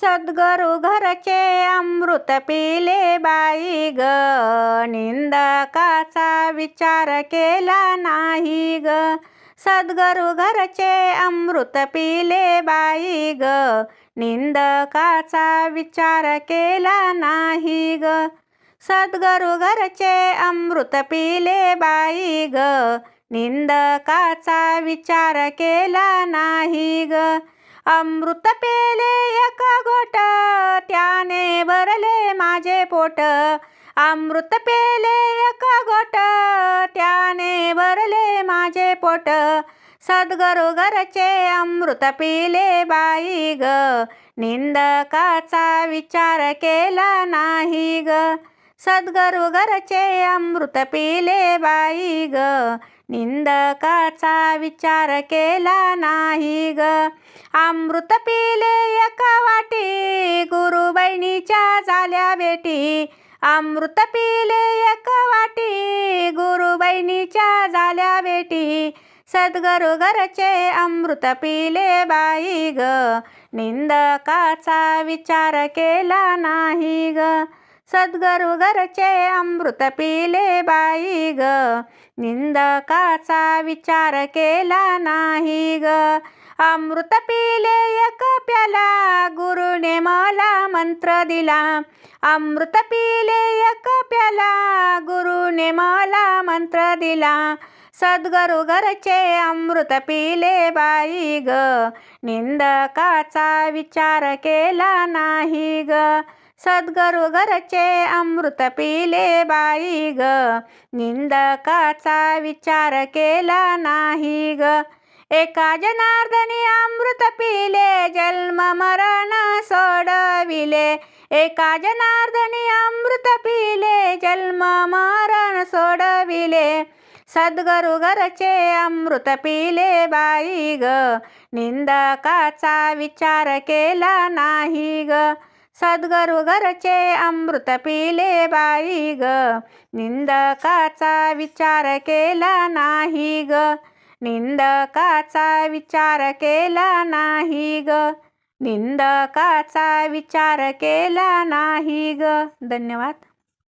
सद्गुरु घरचे अमृत पिले बाई ग. निंदकाचा विचार केला नाही ग. सद्गुरु घरचे अमृत पिले बाई ग. निंदकाचा विचार केला नाही ग. सद्गुरु घरचे अमृत पिले बाई ग. निंदकाचा विचार केला नाही ग. अमृत पेले एक घोट त्याने भरले माझे पोट. अमृत पेले एक घोट त्याने भरले माझे पोट. सद्गुरु घरचे अमृत पिले बाई ग निंदकाचा विचार केला नाही ग. सद्गुरु घरचे अमृत पिले बाई ग निंदकाचा विचार केला नाही ग. अमृत पिले एका वाटी गुरुबहिणीच्या झाल्या बेटी अमृत पिले एका वाटी गुरुबहिणीच्या झाल्या बेटी सद्गुरु घरचे अमृत पिले बाई ग. निंदकाचा विचार केला नाही ग. सद्गुरु घरचे अमृत पिले बाई ग. निंदकाचा विचार केला नाही ग. अमृत पिले एक प्याला गुरुने मला मंत्र दिला. अमृत पिले एक प्याला गुरुने मला मंत्र दिला. सद्गुरु घरचे अमृत पिले बाई ग. निंदकाचा विचार केला नाही ग. सद्गुरु घरचे अमृत पिले बाई ग. निंदकाचा विचार केला नाही ग. एका जनार्दनी अमृत पिले जन्म मरण सोडविले. एका जनार्दनी अमृत पिले जन्म मरण सोडविले. सद्गुरु घरचे अमृत पिले बाई ग. निंदकाचा विचार केला नाही ग. सद्गर्वगरचे घरचे अमृत पिले बाई ग. निंदकाचा विचार केला नाही ग. निंदकाचा विचार केला नाही ग. निंदकाचा विचार केला नाही ग. धन्यवाद.